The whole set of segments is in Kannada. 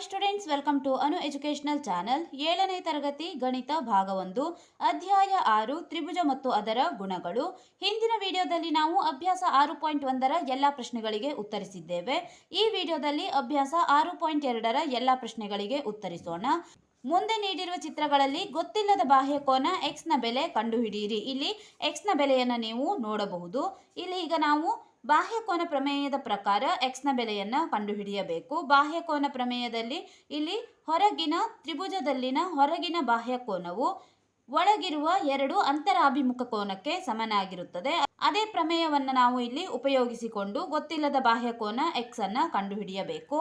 Hi students welcome to Anu educational channel ಏಳನೇ ತರಗತಿ ಗಣಿತ ಭಾಗ ಒಂದು ಅಧ್ಯಾಯ ಆರು, ತ್ರಿಭುಜ ಮತ್ತು ಅದರ ಗುಣಗಳು. ಹಿಂದಿನ ವಿಡಿಯೋದಲ್ಲಿ ನಾವು ಅಭ್ಯಾಸ ಆರು ಪಾಯಿಂಟ್ ಒಂದರ ಎಲ್ಲ ಪ್ರಶ್ನೆಗಳಿಗೆ ಉತ್ತರಿಸಿದ್ದೇವೆ. ಈ ವಿಡಿಯೋದಲ್ಲಿ ಅಭ್ಯಾಸ ಆರು ಪಾಯಿಂಟ್ ಎರಡರ ಎಲ್ಲ ಪ್ರಶ್ನೆಗಳಿಗೆ ಉತ್ತರಿಸೋಣ. ಮುಂದೆ ನೀಡಿರುವ ಚಿತ್ರಗಳಲ್ಲಿ ಗೊತ್ತಿಲ್ಲದ ಬಾಹ್ಯಕೋನ ಎಕ್ಸ್ನ ಬೆಲೆ ಕಂಡುಹಿಡಿಯಿರಿ. ಇಲ್ಲಿ ಎಕ್ಸ್ನ ಬೆಲೆಯನ್ನು ನೀವು ನೋಡಬಹುದು. ಇಲ್ಲಿ ಈಗ ನಾವು ಬಾಹ್ಯಕೋನ ಪ್ರಮೇಯದ ಪ್ರಕಾರ ಎಕ್ಸ್ನ ಬೆಲೆಯನ್ನ ಕಂಡುಹಿಡಿಯಬೇಕು. ಬಾಹ್ಯಕೋನ ಪ್ರಮೇಯದಲ್ಲಿ ಇಲ್ಲಿ ಹೊರಗಿನ ತ್ರಿಭುಜದಲ್ಲಿನ ಹೊರಗಿನ ಬಾಹ್ಯಕೋನವು ಒಳಗಿರುವ ಎರಡು ಅಂತರಾಭಿಮುಖ ಕೋನಕ್ಕೆ ಸಮನಾಗಿರುತ್ತದೆ. ಅದೇ ಪ್ರಮೇಯವನ್ನು ನಾವು ಇಲ್ಲಿ ಉಪಯೋಗಿಸಿಕೊಂಡು ಗೊತ್ತಿಲ್ಲದ ಬಾಹ್ಯಕೋನ x ಅನ್ನ ಕಂಡುಹಿಡಿಯಬೇಕು.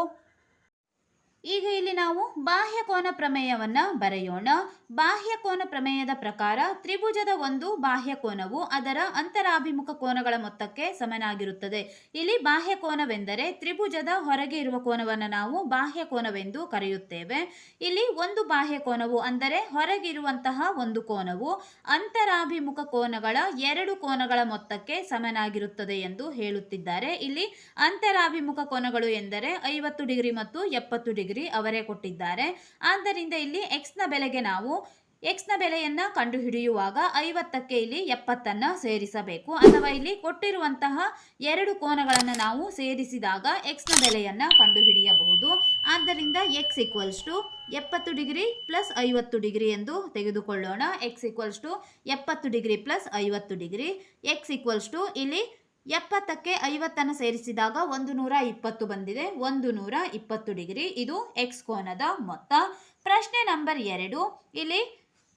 ಈಗ ಇಲ್ಲಿ ನಾವು ಬಾಹ್ಯಕೋನ ಪ್ರಮೇಯವನ್ನ ಬರೆಯೋಣ. ಬಾಹ್ಯಕೋನ ಪ್ರಮೇಯದ ಪ್ರಕಾರ ತ್ರಿಭುಜದ ಒಂದು ಬಾಹ್ಯಕೋನವು ಅದರ ಅಂತರಾಭಿಮುಖ ಕೋನಗಳ ಮೊತ್ತಕ್ಕೆ ಸಮನಾಗಿರುತ್ತದೆ. ಇಲ್ಲಿ ಬಾಹ್ಯಕೋನವೆಂದರೆ ತ್ರಿಭುಜದ ಹೊರಗೆ ಇರುವ ಕೋನವನ್ನು ನಾವು ಬಾಹ್ಯಕೋನವೆಂದು ಕರೆಯುತ್ತೇವೆ. ಇಲ್ಲಿ ಒಂದು ಬಾಹ್ಯಕೋನವು ಅಂದರೆ ಹೊರಗಿರುವಂತಹ ಒಂದು ಕೋನವು ಅಂತರಾಭಿಮುಖ ಕೋನಗಳ ಎರಡು ಕೋನಗಳ ಮೊತ್ತಕ್ಕೆ ಸಮನಾಗಿರುತ್ತದೆ ಎಂದು ಹೇಳುತ್ತಿದ್ದಾರೆ. ಇಲ್ಲಿ ಅಂತರಾಭಿಮುಖ ಕೋನಗಳು ಎಂದರೆ ಐವತ್ತು ಡಿಗ್ರಿ ಮತ್ತು ಎಪ್ಪತ್ತು ಡಿಗ್ರಿ. ಅವರೇ ಕೊಟ್ಟಿದ್ದಾರೆ. ಆದ್ದರಿಂದ ಇಲ್ಲಿ ಎಕ್ಸ್ನ ಬೆಲೆಗೆ ನಾವು ಎಕ್ಸ್ನ ಬೆಲೆಯನ್ನ ಕಂಡುಹಿಡಿಯುವಾಗ ಐವತ್ತಕ್ಕೆ ಇಲ್ಲಿ ಎಪ್ಪತ್ತನ್ನು ಸೇರಿಸಬೇಕು. ಅಥವಾ ಇಲ್ಲಿ ಕೊಟ್ಟಿರುವಂತಹ ಎರಡು ಕೋನಗಳನ್ನು ನಾವು ಸೇರಿಸಿದಾಗ ಎಕ್ಸ್ನ ಬೆಲೆಯನ್ನ ಕಂಡುಹಿಡಿಯಬಹುದು. ಆದ್ದರಿಂದ ಎಕ್ಸ್ ಈಕ್ವಲ್ಸ್ ಟು ಎಪ್ಪತ್ತು ಡಿಗ್ರಿ ಪ್ಲಸ್ ಐವತ್ತು ಡಿಗ್ರಿ ಎಂದು ತೆಗೆದುಕೊಳ್ಳೋಣ. ಎಕ್ಸ್ ಈಕ್ವಲ್ಸ್ ಟು ಎಪ್ಪತ್ತು ಡಿಗ್ರಿ ಪ್ಲಸ್ ಐವತ್ತು ಡಿಗ್ರಿ. ಎಕ್ಸ್ ಈಕ್ವಲ್ಸ್ ಟು ಇಲ್ಲಿ ಎಪ್ಪತ್ತಕ್ಕೆ ಐವತ್ತನ್ನು ಸೇರಿಸಿದಾಗ ಒಂದು ನೂರ ಇಪ್ಪತ್ತು ಬಂದಿದೆ. ಒಂದು ನೂರ ಇಪ್ಪತ್ತು ಡಿಗ್ರಿ. ಇದು ಎಕ್ಸ್ ಕೋನದ ಮೊತ್ತ. ಪ್ರಶ್ನೆ ನಂಬರ್ ಎರಡು. ಇಲ್ಲಿ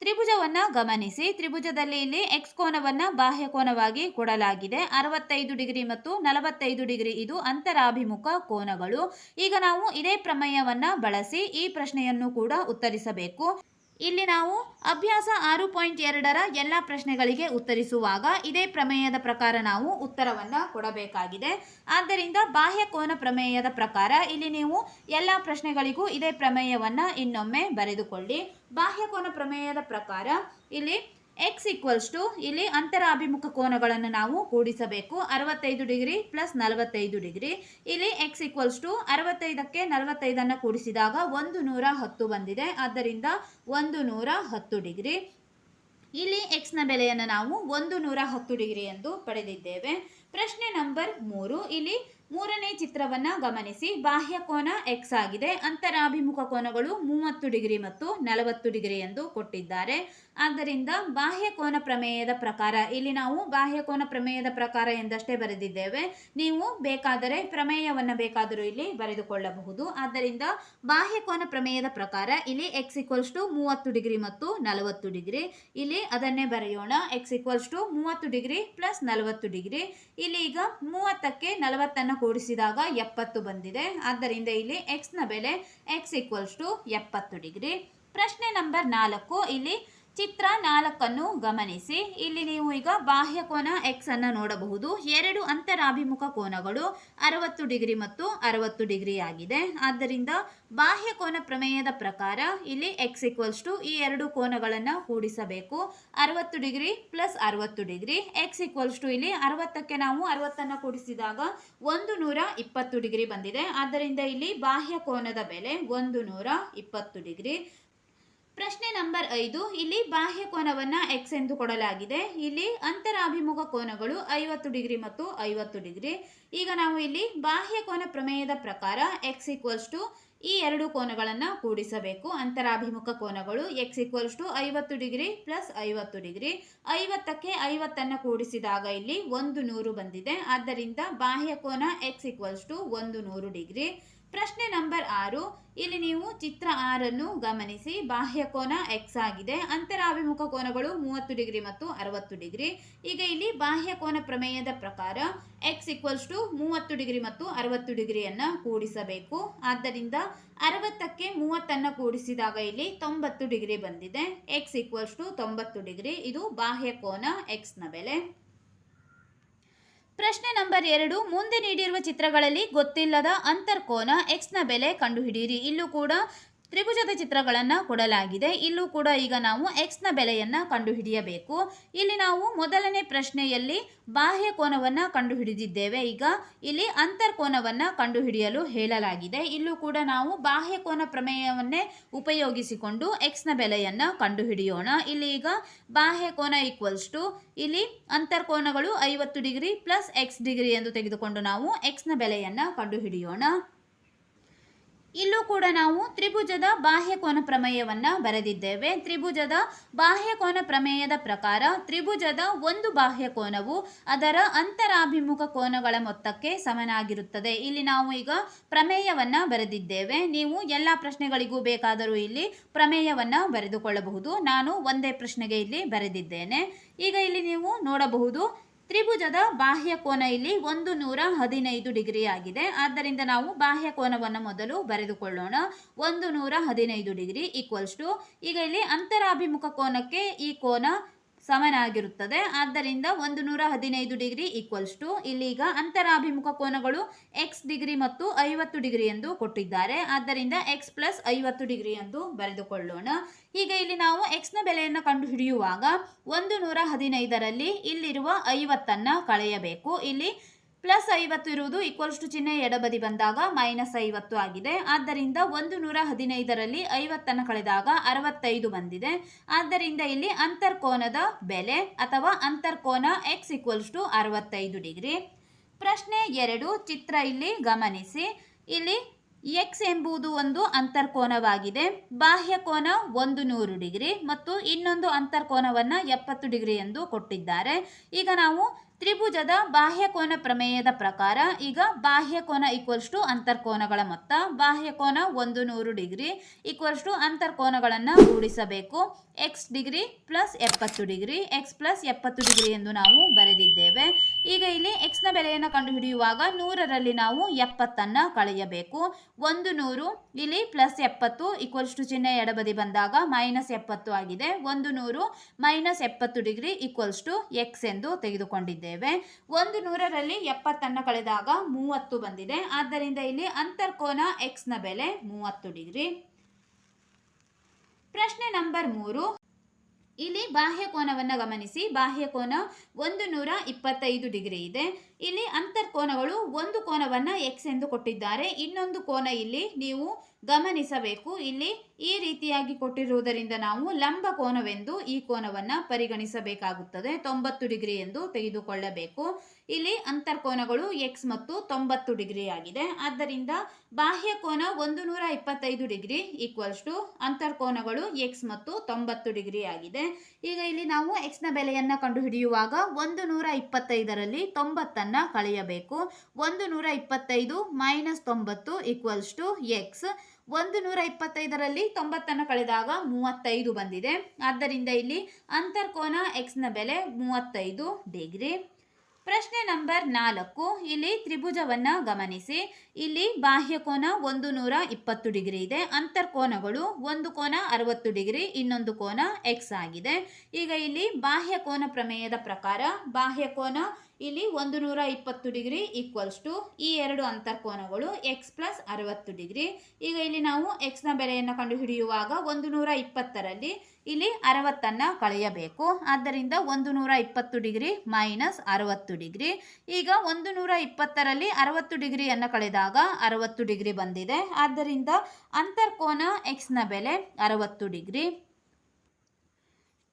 ತ್ರಿಭುಜವನ್ನು ಗಮನಿಸಿ. ತ್ರಿಭುಜದಲ್ಲಿ ಇಲ್ಲಿ ಎಕ್ಸ್ ಕೋನವನ್ನು ಬಾಹ್ಯ ಕೋನವಾಗಿ ಕೊಡಲಾಗಿದೆ. ಅರವತ್ತೈದು ಡಿಗ್ರಿ ಮತ್ತು ನಲವತ್ತೈದು ಡಿಗ್ರಿ ಇದು ಅಂತರಾಭಿಮುಖ ಕೋನಗಳು. ಈಗ ನಾವು ಇದೇ ಪ್ರಮೇಯವನ್ನು ಬಳಸಿ ಈ ಪ್ರಶ್ನೆಯನ್ನು ಕೂಡ ಉತ್ತರಿಸಬೇಕು. ಇಲ್ಲಿ ನಾವು ಅಭ್ಯಾಸ ಆರು ಪಾಯಿಂಟ್ ಎರಡರ ಎಲ್ಲ ಪ್ರಶ್ನೆಗಳಿಗೆ ಉತ್ತರಿಸುವಾಗ ಇದೇ ಪ್ರಮೇಯದ ಪ್ರಕಾರ ನಾವು ಉತ್ತರವನ್ನು ಕೊಡಬೇಕಾಗಿದೆ. ಆದ್ದರಿಂದ ಬಾಹ್ಯ ಕೋನ ಪ್ರಮೇಯದ ಪ್ರಕಾರ ಇಲ್ಲಿ ನೀವು ಎಲ್ಲ ಪ್ರಶ್ನೆಗಳಿಗೂ ಇದೇ ಪ್ರಮೇಯವನ್ನು ಇನ್ನೊಮ್ಮೆ ಬರೆದುಕೊಳ್ಳಿ. ಬಾಹ್ಯ ಕೋನ ಪ್ರಮೇಯದ ಪ್ರಕಾರ ಇಲ್ಲಿ ಎಕ್ಸ್ ಈಕ್ವಲ್ಸ್ ಟು ಇಲ್ಲಿ ಅಂತರಾಭಿಮುಖ ಕೋನಗಳನ್ನು ನಾವು ಕೂಡಿಸಬೇಕು. ಅರವತ್ತೈದು ಡಿಗ್ರಿ ಪ್ಲಸ್ ನಲವತ್ತೈದು ಡಿಗ್ರಿ. ಇಲ್ಲಿ ಎಕ್ಸ್ ಈಕ್ವಲ್ಸ್ ಟು ಅರವತ್ತೈದಕ್ಕೆ ನಲವತ್ತೈದನ್ನು ಕೂಡಿಸಿದಾಗ ಒಂದು ನೂರ ಹತ್ತು ಬಂದಿದೆ. ಆದ್ದರಿಂದ ಒಂದು ನೂರ ಹತ್ತು ಡಿಗ್ರಿ. ಇಲ್ಲಿ ಎಕ್ಸ್ನ ಬೆಲೆಯನ್ನು ನಾವು ಒಂದು ನೂರ ಹತ್ತು ಡಿಗ್ರಿ ಎಂದು ಪಡೆದಿದ್ದೇವೆ. ಪ್ರಶ್ನೆ ನಂಬರ್ ಮೂರು. ಇಲ್ಲಿ ಮೂರನೇ ಚಿತ್ರವನ್ನ ಗಮನಿಸಿ. ಬಾಹ್ಯ ಕೋನ ಎಕ್ಸ್ ಆಗಿದೆ. ಅಂತರಾಭಿಮುಖ ಕೋನಗಳು ಮೂವತ್ತು ಡಿಗ್ರಿ ಮತ್ತು ನಲವತ್ತು ಡಿಗ್ರಿ ಎಂದು ಕೊಟ್ಟಿದ್ದಾರೆ. ಆದ್ದರಿಂದ ಬಾಹ್ಯ ಕೋನ ಪ್ರಮೇಯದ ಪ್ರಕಾರ, ಇಲ್ಲಿ ನಾವು ಬಾಹ್ಯ ಕೋನ ಪ್ರಮೇಯದ ಪ್ರಕಾರ ಎಂದಷ್ಟೇ ಬರೆದಿದ್ದೇವೆ. ನೀವು ಬೇಕಾದರೆ ಪ್ರಮೇಯವನ್ನು ಬೇಕಾದರೂ ಇಲ್ಲಿ ಬರೆದುಕೊಳ್ಳಬಹುದು. ಆದ್ದರಿಂದ ಬಾಹ್ಯ ಕೋನ ಪ್ರಮೇಯದ ಪ್ರಕಾರ, ಇಲ್ಲಿ ಎಕ್ಸ್ ಈಕ್ವಲ್ಸ್ ಟು ಮೂವತ್ತು ಡಿಗ್ರಿ ಮತ್ತು ನಲವತ್ತು ಡಿಗ್ರಿ. ಇಲ್ಲಿ ಅದನ್ನೇ ಬರೆಯೋಣ. ಎಕ್ಸ್ ಈಕ್ವಲ್ಸ್ ಟು ಮೂವತ್ತು ಡಿಗ್ರಿ ಪ್ಲಸ್ ನಲವತ್ತು ಡಿಗ್ರಿ. ಇಲ್ಲಿ ಈಗ ಮೂವತ್ತಕ್ಕೆ ನಲವತ್ತನ್ನು ಕೂಡಿಸಿದಾಗ ಎಪ್ಪತ್ತು ಬಂದಿದೆ. ಆದ್ದರಿಂದ ಇಲ್ಲಿ ಎಕ್ಸ್ನ ಬೆಲೆ ಎಕ್ಸ್ ಈಕ್ವಲ್ಸ್ ಟು ಎಪ್ಪತ್ತು ಡಿಗ್ರಿ. ಪ್ರಶ್ನೆ ನಂಬರ್ ನಾಲ್ಕು, ಇಲ್ಲಿ ಚಿತ್ರ ನಾಲ್ಕನ್ನು ಗಮನಿಸಿ. ಇಲ್ಲಿ ನೀವು ಈಗ ಬಾಹ್ಯ ಕೋನ ಎಕ್ಸ್ ಅನ್ನು ನೋಡಬಹುದು. ಎರಡು ಅಂತರಾಭಿಮುಖ ಕೋನಗಳು ಅರವತ್ತು ಡಿಗ್ರಿ ಮತ್ತು ಅರವತ್ತು ಡಿಗ್ರಿ ಆಗಿದೆ. ಆದ್ದರಿಂದ ಬಾಹ್ಯ ಕೋನ ಪ್ರಮೇಯದ ಪ್ರಕಾರ ಇಲ್ಲಿ ಎಕ್ಸ್ ಈಕ್ವಲ್ಸ್ ಟು ಈ ಎರಡು ಕೋನಗಳನ್ನು ಕೂಡಿಸಬೇಕು. ಅರವತ್ತು ಡಿಗ್ರಿ ಪ್ಲಸ್ ಅರವತ್ತು ಡಿಗ್ರಿ. ಎಕ್ಸ್ ಈಕ್ವಲ್ಸ್ ಟು ಇಲ್ಲಿ ಅರವತ್ತಕ್ಕೆ ನಾವು ಅರವತ್ತನ್ನು ಕೂಡಿಸಿದಾಗ ಒಂದು ನೂರ ಇಪ್ಪತ್ತು ಡಿಗ್ರಿ ಬಂದಿದೆ. ಆದ್ದರಿಂದ ಇಲ್ಲಿ ಬಾಹ್ಯ ಕೋನದ ಬೆಲೆ ಒಂದು ನೂರ ಇಪ್ಪತ್ತು ಡಿಗ್ರಿ. ಪ್ರಶ್ನೆ ನಂಬರ್ ಐದು, ಇಲ್ಲಿ ಬಾಹ್ಯ ಕೋನವನ್ನ ಎಕ್ಸ್ ಎಂದು ಕೊಡಲಾಗಿದೆ. ಇಲ್ಲಿ ಅಂತರಾಭಿಮುಖ ಕೋನಗಳು ಐವತ್ತು ಡಿಗ್ರಿ ಮತ್ತು ಐವತ್ತು ಡಿಗ್ರಿ. ಈಗ ನಾವು ಇಲ್ಲಿ ಬಾಹ್ಯ ಕೋನ ಪ್ರಮೇಯದ ಪ್ರಕಾರ ಎಕ್ಸ್ ಈಕ್ವಲ್ಸ್ ಟು ಈ ಎರಡು ಕೋನಗಳನ್ನು ಕೂಡಿಸಬೇಕು. ಅಂತರಾಭಿಮುಖ ಕೋನಗಳು ಎಕ್ಸ್ ಈಕ್ವಲ್ಸ್ ಟು ಐವತ್ತು ಡಿಗ್ರಿ ಪ್ಲಸ್ ಐವತ್ತು ಡಿಗ್ರಿ. ಐವತ್ತಕ್ಕೆ ಐವತ್ತನ್ನು ಕೂಡಿಸಿದಾಗ ಇಲ್ಲಿ ಒಂದು ನೂರು ಬಂದಿದೆ. ಆದ್ದರಿಂದ ಬಾಹ್ಯ ಕೋನ ಎಕ್ಸ್ ಈಕ್ವಲ್ಸ್ ಟು ಒಂದು ನೂರು ಡಿಗ್ರಿ. ಪ್ರಶ್ನೆ ನಂಬರ್ ಆರು. ಇಲ್ಲಿ ನೀವು ಚಿತ್ರ ಆರನ್ನು ಗಮನಿಸಿ. ಬಾಹ್ಯ ಕೋನ ಎಕ್ಸ್ ಆಗಿದೆ. ಅಂತರಾಭಿಮುಖ ಕೋನಗಳು ಮೂವತ್ತು ಡಿಗ್ರಿ ಮತ್ತು ಅರವತ್ತು ಡಿಗ್ರಿ. ಈಗ ಇಲ್ಲಿ ಬಾಹ್ಯ ಕೋನ ಪ್ರಮೇಯದ ಪ್ರಕಾರ ಎಕ್ಸ್ ಈಕ್ವಲ್ಸ್ ಟು ಮೂವತ್ತು ಡಿಗ್ರಿ ಮತ್ತು ಅರವತ್ತು ಡಿಗ್ರಿಯನ್ನು ಕೂಡಿಸಬೇಕು. ಆದ್ದರಿಂದ ಅರವತ್ತಕ್ಕೆ ಮೂವತ್ತನ್ನು ಕೂಡಿಸಿದಾಗ ಇಲ್ಲಿ ತೊಂಬತ್ತು ಡಿಗ್ರಿ ಬಂದಿದೆ. ಎಕ್ಸ್ ಈಕ್ವಲ್ಸ್ ಟು ತೊಂಬತ್ತು ಡಿಗ್ರಿ. ಇದು ಬಾಹ್ಯ ಕೋನ ಎಕ್ಸ್ನ ಬೆಲೆ. ಪ್ರಶ್ನೆ ನಂಬರ್ ಎರಡು ಮುಂದೆ ನೀಡಿರುವ ಚಿತ್ರಗಳಲ್ಲಿ ಗೊತ್ತಿಲ್ಲದ ಅಂತರ್ಕೋನ ಎಕ್ಸ್ನ ಬೆಲೆ ಕಂಡುಹಿಡಿಯಿರಿ. ಇಲ್ಲೂ ಕೂಡ ತ್ರಿಭುಜದ ಚಿತ್ರಗಳನ್ನು ಕೊಡಲಾಗಿದೆ. ಇಲ್ಲೂ ಕೂಡ ಈಗ ನಾವು ಎಕ್ಸ್ನ ಬೆಲೆಯನ್ನು ಕಂಡುಹಿಡಿಯಬೇಕು. ಇಲ್ಲಿ ನಾವು ಮೊದಲನೇ ಪ್ರಶ್ನೆಯಲ್ಲಿ ಬಾಹ್ಯ ಕೋನವನ್ನು ಕಂಡುಹಿಡಿದಿದ್ದೇವೆ. ಈಗ ಇಲ್ಲಿ ಅಂತರ್ಕೋನವನ್ನು ಕಂಡುಹಿಡಿಯಲು ಹೇಳಲಾಗಿದೆ. ಇಲ್ಲೂ ಕೂಡ ನಾವು ಬಾಹ್ಯ ಕೋನ ಪ್ರಮೇಯವನ್ನೇ ಉಪಯೋಗಿಸಿಕೊಂಡು ಎಕ್ಸ್ನ ಬೆಲೆಯನ್ನು ಕಂಡುಹಿಡಿಯೋಣ. ಇಲ್ಲಿ ಈಗ ಬಾಹ್ಯ ಕೋನ ಈಕ್ವಲ್ಸ್ ಟು ಇಲ್ಲಿ ಅಂತರ್ಕೋನಗಳು ಐವತ್ತು ಡಿಗ್ರಿ ಪ್ಲಸ್ ಎಕ್ಸ್ ಡಿಗ್ರಿ ಎಂದು ತೆಗೆದುಕೊಂಡು ನಾವು ಎಕ್ಸ್ನ ಬೆಲೆಯನ್ನು ಕಂಡುಹಿಡಿಯೋಣ. ಇಲ್ಲೂ ಕೂಡ ನಾವು ತ್ರಿಭುಜದ ಬಾಹ್ಯ ಕೋನ ಪ್ರಮೇಯವನ್ನ ಬರೆದಿದ್ದೇವೆ. ತ್ರಿಭುಜದ ಬಾಹ್ಯ ಕೋನ ಪ್ರಮೇಯದ ಪ್ರಕಾರ ತ್ರಿಭುಜದ ಒಂದು ಬಾಹ್ಯಕೋನವು ಅದರ ಅಂತರಾಭಿಮುಖ ಕೋನಗಳ ಮೊತ್ತಕ್ಕೆ ಸಮನಾಗಿರುತ್ತದೆ. ಇಲ್ಲಿ ನಾವು ಈಗ ಪ್ರಮೇಯವನ್ನು ಬರೆದಿದ್ದೇವೆ. ನೀವು ಎಲ್ಲ ಪ್ರಶ್ನೆಗಳಿಗೂ ಬೇಕಾದರೂ ಇಲ್ಲಿ ಪ್ರಮೇಯವನ್ನು ಬರೆದುಕೊಳ್ಳಬಹುದು. ನಾನು ಒಂದೇ ಪ್ರಶ್ನೆಗೆ ಇಲ್ಲಿ ಬರೆದಿದ್ದೇನೆ. ಈಗ ಇಲ್ಲಿ ನೀವು ನೋಡಬಹುದು ತ್ರಿಭುಜದ ಬಾಹ್ಯ ಕೋನ ಇಲ್ಲಿ ಒಂದು ನೂರ ಹದಿನೈದು ಡಿಗ್ರಿ ಆಗಿದೆ. ಆದ್ದರಿಂದ ನಾವು ಬಾಹ್ಯ ಕೋನವನ್ನು ಮೊದಲು ಬರೆದುಕೊಳ್ಳೋಣ. ಒಂದು ನೂರ ಹದಿನೈದು ಡಿಗ್ರಿ ಈಕ್ವಲ್ಸ್ ಟು ಈಗ ಇಲ್ಲಿ ಅಂತರಾಭಿಮುಖ ಕೋನಕ್ಕೆ ಈ ಕೋನ ಸಮನಾಗಿರುತ್ತದೆ. ಆದ್ದರಿಂದ ಒಂದು ನೂರ ಹದಿನೈದು ಡಿಗ್ರಿ ಈಕ್ವಲ್ಸ್ ಟು ಇಲ್ಲಿಗ ಅಂತರಾಭಿಮುಖ ಕೋನಗಳು ಎಕ್ಸ್ ಡಿಗ್ರಿ ಮತ್ತು ಐವತ್ತು ಡಿಗ್ರಿ ಎಂದು ಕೊಟ್ಟಿದ್ದಾರೆ. ಆದ್ದರಿಂದ ಎಕ್ಸ್ ಪ್ಲಸ್ ಐವತ್ತು ಡಿಗ್ರಿ ಎಂದು ಬರೆದುಕೊಳ್ಳೋಣ. ಈಗ ಇಲ್ಲಿ ನಾವು ಎಕ್ಸ್ನ ಬೆಲೆಯನ್ನು ಕಂಡುಹಿಡಿಯುವಾಗ ಒಂದು ನೂರ ಹದಿನೈದರಲ್ಲಿ ಇಲ್ಲಿರುವ ಐವತ್ತನ್ನು ಕಳೆಯಬೇಕು. ಇಲ್ಲಿ ಪ್ಲಸ್ ಐವತ್ತು ಇರುವುದು ಈಕ್ವಲ್ಸ್ ಟು ಚಿಹ್ನೆ ಎಡಬದಿ ಬಂದಾಗ ಮೈನಸ್ ಐವತ್ತು ಆಗಿದೆ. ಆದ್ದರಿಂದ ಒಂದು ನೂರ ಹದಿನೈದರಲ್ಲಿ ಐವತ್ತನ್ನು ಕಳೆದಾಗ ಅರವತ್ತೈದು ಬಂದಿದೆ. ಆದ್ದರಿಂದ ಇಲ್ಲಿ ಅಂತರ್ಕೋನದ ಬೆಲೆ ಅಥವಾ ಅಂತರ್ಕೋನ ಎಕ್ಸ್ ಈಕ್ವಲ್ಸ್ ಟು ಅರವತ್ತೈದು ಡಿಗ್ರಿ. ಪ್ರಶ್ನೆ ಎರಡು, ಚಿತ್ರ ಇಲ್ಲಿ ಗಮನಿಸಿ. ಇಲ್ಲಿ ಎಕ್ಸ್ ಎಂಬುದು ಒಂದು ಅಂತರ್ಕೋನವಾಗಿದೆ. ಬಾಹ್ಯಕೋನ ಒಂದು ನೂರು ಡಿಗ್ರಿ ಮತ್ತು ಇನ್ನೊಂದು ಅಂತರ್ಕೋನವನ್ನು ಎಪ್ಪತ್ತು ಡಿಗ್ರಿ ಎಂದು ಕೊಟ್ಟಿದ್ದಾರೆ. ಈಗ ನಾವು ತ್ರಿಭುಜದ ಬಾಹ್ಯ ಕೋನ ಪ್ರಮೇಯದ ಪ್ರಕಾರ ಈಗ ಬಾಹ್ಯ ಕೋನ ಈಕ್ವಲ್ಸ್ ಟು ಅಂತರ್ಕೋನಗಳ ಮೊತ್ತ ಬಾಹ್ಯ ಕೋನ ಒಂದು ನೂರು ಡಿಗ್ರಿ ಈಕ್ವಲ್ಸ್ ಟು ಅಂತರ್ಕೋನಗಳನ್ನು ಕೂಡಿಸಬೇಕು. ಎಕ್ಸ್ ಡಿಗ್ರಿ ಪ್ಲಸ್ ಎಪ್ಪತ್ತು ಡಿಗ್ರಿ ಎಕ್ಸ್ ಪ್ಲಸ್ ಎಪ್ಪತ್ತು ಡಿಗ್ರಿ ಎಂದು ನಾವು ಬರೆದಿದ್ದೇವೆ. ಈಗ ಇಲ್ಲಿ ಎಕ್ಸ್ನ ಬೆಲೆಯನ್ನು ಕಂಡುಹಿಡಿಯುವಾಗ ನೂರರಲ್ಲಿ ನಾವು ಎಪ್ಪತ್ತನ್ನು ಕಳೆಯಬೇಕು. ಒಂದು ನೂರು, ಇಲ್ಲಿ ಪ್ಲಸ್ ಎಪ್ಪತ್ತು ಈಕ್ವಲ್ಸ್ ಟು ಚಿಹ್ನೆ ಎಡಬದಿ ಬಂದಾಗ ಮೈನಸ್ ಎಪ್ಪತ್ತು ಆಗಿದೆ. ಒಂದು ನೂರು ಮೈನಸ್ ಎಪ್ಪತ್ತು ಡಿಗ್ರಿ ಈಕ್ವಲ್ಸ್ ಟು ಎಕ್ಸ್ ಎಂದು ತೆಗೆದುಕೊಂಡಿದ್ದೇವೆ. ಒಂದು ನೂರರಲ್ಲಿ ಎಪ್ಪತ್ತನ್ನು ಕಳೆದಾಗ ಮೂವತ್ತು ಬಂದಿದೆ. ಆದ್ದರಿಂದ ಇಲ್ಲಿ ಅಂತರ್ಕೋನ ಎಕ್ಸ್ನ ಬೆಲೆ ಮೂವತ್ತು ಡಿಗ್ರಿ. ಪ್ರಶ್ನೆ ನಂಬರ್ ಮೂರು. ಇಲ್ಲಿ ಬಾಹ್ಯ ಕೋನವನ್ನು ಗಮನಿಸಿ. ಬಾಹ್ಯ ಕೋನ ಒಂದು ನೂರ ಇಪ್ಪತ್ತೈದು ಡಿಗ್ರಿ ಇದೆ. ಇಲ್ಲಿ ಅಂತರ್ಕೋನಗಳು ಒಂದು ಕೋನವನ್ನು ಎಕ್ಸ್ ಎಂದು ಕೊಟ್ಟಿದ್ದಾರೆ. ಇನ್ನೊಂದು ಕೋನ ಇಲ್ಲಿ ನೀವು ಗಮನಿಸಬೇಕು. ಇಲ್ಲಿ ಈ ರೀತಿಯಾಗಿ ಕೊಟ್ಟಿರುವುದರಿಂದ ನಾವು ಲಂಬ ಕೋನವೆಂದು ಈ ಕೋನವನ್ನು ಪರಿಗಣಿಸಬೇಕಾಗುತ್ತದೆ. ತೊಂಬತ್ತು ಡಿಗ್ರಿ ಎಂದು ತೆಗೆದುಕೊಳ್ಳಬೇಕು. ಇಲ್ಲಿ ಅಂತರ್ಕೋನಗಳು ಎಕ್ಸ್ ಮತ್ತು ತೊಂಬತ್ತು ಡಿಗ್ರಿ ಆಗಿದೆ. ಆದ್ದರಿಂದ ಬಾಹ್ಯ ಕೋನ ಒಂದು ನೂರ ಇಪ್ಪತ್ತೈದು ಡಿಗ್ರಿ ಈಕ್ವಲ್ಸ್ ಟು ಅಂತರ್ಕೋನಗಳು ಎಕ್ಸ್ ಮತ್ತು ತೊಂಬತ್ತು ಡಿಗ್ರಿ ಆಗಿದೆ. ಈಗ ಇಲ್ಲಿ ನಾವು ಎಕ್ಸ್ನ ಬೆಲೆಯನ್ನು ಕಂಡುಹಿಡಿಯುವಾಗ ಒಂದು ನೂರ ಇಪ್ಪತ್ತೈದರಲ್ಲಿ ತೊಂಬತ್ತನ್ನು ಕಳೆಯಬೇಕು. ಒಂದು ನೂರ ಇಪ್ಪತ್ತೈದು ಮೈನಸ್ ತೊಂಬತ್ತು ಈಕ್ವಲ್ಸ್ ಟು ಎಕ್ಸ್ ಒಂದು ನೂರ ಇಪ್ಪತ್ತೈದರಲ್ಲಿ ತೊಂಬತ್ತನ್ನು ಕಳೆದಾಗ ಮೂವತ್ತೈದು ಬಂದಿದೆ. ಆದ್ದರಿಂದ ಇಲ್ಲಿ ಅಂತರ್ಕೋನ ಎಕ್ಸ್ನ ಬೆಲೆ ಮೂವತ್ತೈದು ಡಿಗ್ರಿ. ಪ್ರಶ್ನೆ ನಂಬರ್ ನಾಲ್ಕು, ಇಲ್ಲಿ ತ್ರಿಭುಜವನ್ನು ಗಮನಿಸಿ. ಇಲ್ಲಿ ಬಾಹ್ಯ ಕೋನ ಒಂದು ನೂರ ಇಪ್ಪತ್ತು ಡಿಗ್ರಿ ಇದೆ ಅಂತರ್ಕೋನಗಳು ಒಂದು ಕೋನ ಅರವತ್ತು ಡಿಗ್ರಿ, ಇನ್ನೊಂದು ಕೋನ ಎಕ್ಸ್ ಆಗಿದೆ. ಈಗ ಇಲ್ಲಿ ಬಾಹ್ಯ ಕೋನ ಪ್ರಮೇಯದ ಪ್ರಕಾರ ಬಾಹ್ಯ ಕೋನ ಇಲ್ಲಿ ಒಂದು ನೂರ ಇಪ್ಪತ್ತು ಡಿಗ್ರಿ ಈಕ್ವಲ್ಸ್ ಟು ಈ ಎರಡು ಅಂತರ್ಕೋನಗಳು ಎಕ್ಸ್ ಪ್ಲಸ್ ಅರವತ್ತು ಡಿಗ್ರಿ. ಈಗ ಇಲ್ಲಿ ನಾವು ಎಕ್ಸ್ನ ಬೆಲೆಯನ್ನು ಕಂಡುಹಿಡಿಯುವಾಗ ಒಂದು ನೂರ ಇಪ್ಪತ್ತರಲ್ಲಿ ಇಲ್ಲಿ ಅರವತ್ತನ್ನು ಕಳೆಯಬೇಕು. ಆದ್ದರಿಂದ ಒಂದು ನೂರ ಇಪ್ಪತ್ತು ಡಿಗ್ರಿ ಮೈನಸ್ ಅರವತ್ತು ಡಿಗ್ರಿ. ಈಗ ಒಂದು ನೂರ ಇಪ್ಪತ್ತರಲ್ಲಿ ಅರವತ್ತು ಡಿಗ್ರಿಯನ್ನು ಕಳೆದಾಗ ಅರವತ್ತು ಡಿಗ್ರಿ ಬಂದಿದೆ. ಆದ್ದರಿಂದ ಅಂತರ್ಕೋನ ಎಕ್ಸ್ನ ಬೆಲೆ ಅರವತ್ತು ಡಿಗ್ರಿ.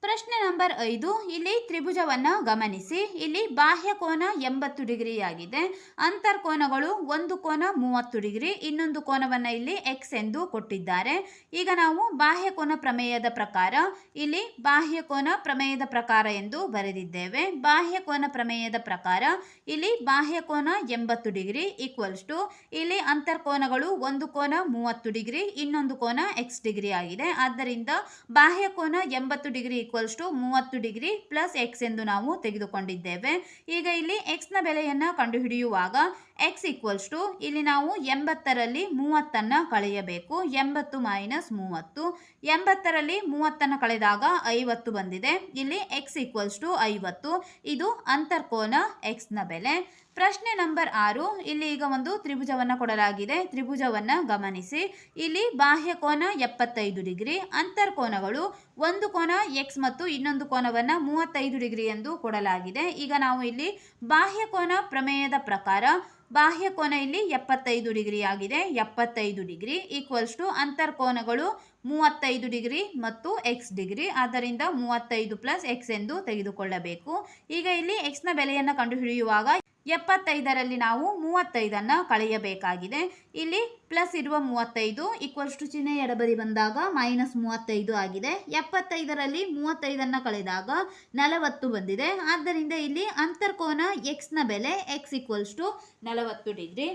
ಪ್ರಶ್ನೆ ನಂಬರ್ ಐದು, ಇಲ್ಲಿ ತ್ರಿಭುಜವನ್ನು ಗಮನಿಸಿ. ಇಲ್ಲಿ ಬಾಹ್ಯ ಕೋನ ಎಂಬತ್ತು ಡಿಗ್ರಿ ಆಗಿದೆ ಅಂತರ್ಕೋನಗಳು ಒಂದು ಕೋನ ಮೂವತ್ತು ಡಿಗ್ರಿ, ಇನ್ನೊಂದು ಕೋನವನ್ನು ಇಲ್ಲಿ ಎಕ್ಸ್ ಎಂದು ಕೊಟ್ಟಿದ್ದಾರೆ. ಈಗ ನಾವು ಬಾಹ್ಯ ಕೋನ ಪ್ರಮೇಯದ ಪ್ರಕಾರ, ಇಲ್ಲಿ ಬಾಹ್ಯ ಕೋನ ಪ್ರಮೇಯದ ಪ್ರಕಾರ ಎಂದು ಬರೆದಿದ್ದೇವೆ. ಬಾಹ್ಯ ಕೋನ ಪ್ರಮೇಯದ ಪ್ರಕಾರ, ಇಲ್ಲಿ ಬಾಹ್ಯ ಕೋನ ಎಂಬತ್ತು ಡಿಗ್ರಿ ಈಕ್ವಲ್ಸ್ ಟು, ಇಲ್ಲಿ ಅಂತರ್ಕೋನಗಳು ಒಂದು ಕೋನ ಮೂವತ್ತು ಡಿಗ್ರಿ, ಇನ್ನೊಂದು ಕೋನ ಎಕ್ಸ್ ಡಿಗ್ರಿ ಆಗಿದೆ ಆದ್ದರಿಂದ ಬಾಹ್ಯ ಕೋನ ಎಂಬತ್ತು ಡಿಗ್ರಿ ಈಕ್ವಲ್ಸ್ ಟು ಮೂವತ್ತು ಡಿಗ್ರಿ ಪ್ಲಸ್ ಎಕ್ಸ್ ಎಂದು ನಾವು ತೆಗೆದುಕೊಂಡಿದ್ದೇವೆ. ಈಗ ಇಲ್ಲಿ ಎಕ್ಸ್ನ ಬೆಲೆಯನ್ನು ಕಂಡುಹಿಡಿಯುವಾಗ ಎಕ್ಸ್ ಈಕ್ವಲ್ಸ್ ಟು ಇಲ್ಲಿ ನಾವು ಎಂಬತ್ತರಲ್ಲಿ ಮೂವತ್ತನ್ನು ಕಳೆಯಬೇಕು. ಎಂಬತ್ತು ಮೈನಸ್ ಮೂವತ್ತು. ಎಂಬತ್ತರಲ್ಲಿ ಮೂವತ್ತನ್ನು ಕಳೆದಾಗ ಐವತ್ತು ಬಂದಿದೆ. ಇಲ್ಲಿ ಎಕ್ಸ್ ಈಕ್ವಲ್ಸ್ ಟು ಐವತ್ತು. ಇದು ಅಂತರ್ಕೋನ ಎಕ್ಸ್ನ ಬೆಲೆ. ಪ್ರಶ್ನೆ ನಂಬರ್ ಆರು. ಇಲ್ಲಿ ಈಗ ಒಂದು ತ್ರಿಭುಜವನ್ನು ಕೊಡಲಾಗಿದೆ. ತ್ರಿಭುಜವನ್ನು ಗಮನಿಸಿ. ಇಲ್ಲಿ ಬಾಹ್ಯ ಕೋನ ಎಪ್ಪತ್ತೈದು ಡಿಗ್ರಿ ಅಂತರ್ಕೋನಗಳು ಒಂದು ಕೋನ ಎಕ್ಸ್ ಮತ್ತು ಇನ್ನೊಂದು ಕೋನವನ್ನು ಮೂವತ್ತೈದು ಡಿಗ್ರಿ ಎಂದು ಕೊಡಲಾಗಿದೆ. ಈಗ ನಾವು ಇಲ್ಲಿ ಬಾಹ್ಯ ಕೋನ ಪ್ರಮೇಯದ ಪ್ರಕಾರ ಬಾಹ್ಯ ಕೋನ ಇಲ್ಲಿ ಎಪ್ಪತ್ತೈದು ಡಿಗ್ರಿ ಆಗಿದೆ. ಎಪ್ಪತ್ತೈದು ಡಿಗ್ರಿ ಈಕ್ವಲ್ಸ್ ಟು ಅಂತರ್ಕೋನಗಳು ಮೂವತ್ತೈದು ಡಿಗ್ರಿ ಮತ್ತು ಎಕ್ಸ್ ಡಿಗ್ರಿ. ಆದ್ದರಿಂದ ಮೂವತ್ತೈದು ಪ್ಲಸ್ ಎಕ್ಸ್ ಎಂದು ತೆಗೆದುಕೊಳ್ಳಬೇಕು. ಈಗ ಇಲ್ಲಿ ಎಕ್ಸ್ನ ಬೆಲೆಯನ್ನು ಕಂಡುಹಿಡಿಯುವಾಗ ಎಪ್ಪತ್ತೈದರಲ್ಲಿ ನಾವು ಮೂವತ್ತೈದನ್ನು ಕಳೆಯಬೇಕಾಗಿದೆ. ಇಲ್ಲಿ ಪ್ಲಸ್ ಇರುವ ಮೂವತ್ತೈದು ಈಕ್ವಲ್ಸ್ ಟು ಚಿಹ್ನೆ ಎಡಬದಿ ಬಂದಾಗ ಮೈನಸ್ ಮೂವತ್ತೈದು ಆಗಿದೆ. ಎಪ್ಪತ್ತೈದರಲ್ಲಿ ಮೂವತ್ತೈದನ್ನು ಕಳೆದಾಗ ನಲವತ್ತು ಬಂದಿದೆ. ಆದ್ದರಿಂದ ಇಲ್ಲಿ ಅಂತರ್ಕೋನ ಎಕ್ಸ್ನ ಬೆಲೆ ಎಕ್ಸ್ ಈಕ್ವಲ್ಸ್ ಟು ನಲವತ್ತು ಡಿಗ್ರಿ.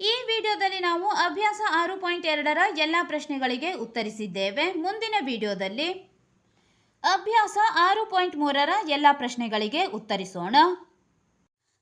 ಈ ವಿಡಿಯೋದಲ್ಲಿ ನಾವು ಅಭ್ಯಾಸ ಆರು ಪಾಯಿಂಟ್ ಎರಡರ ಎಲ್ಲ ಪ್ರಶ್ನೆಗಳಿಗೆ ಉತ್ತರಿಸಿದ್ದೇವೆ. ಮುಂದಿನ ವಿಡಿಯೋದಲ್ಲಿ ಅಭ್ಯಾಸ ಆರು ಪಾಯಿಂಟ್ ಮೂರರ ಎಲ್ಲ ಪ್ರಶ್ನೆಗಳಿಗೆ ಉತ್ತರಿಸೋಣ.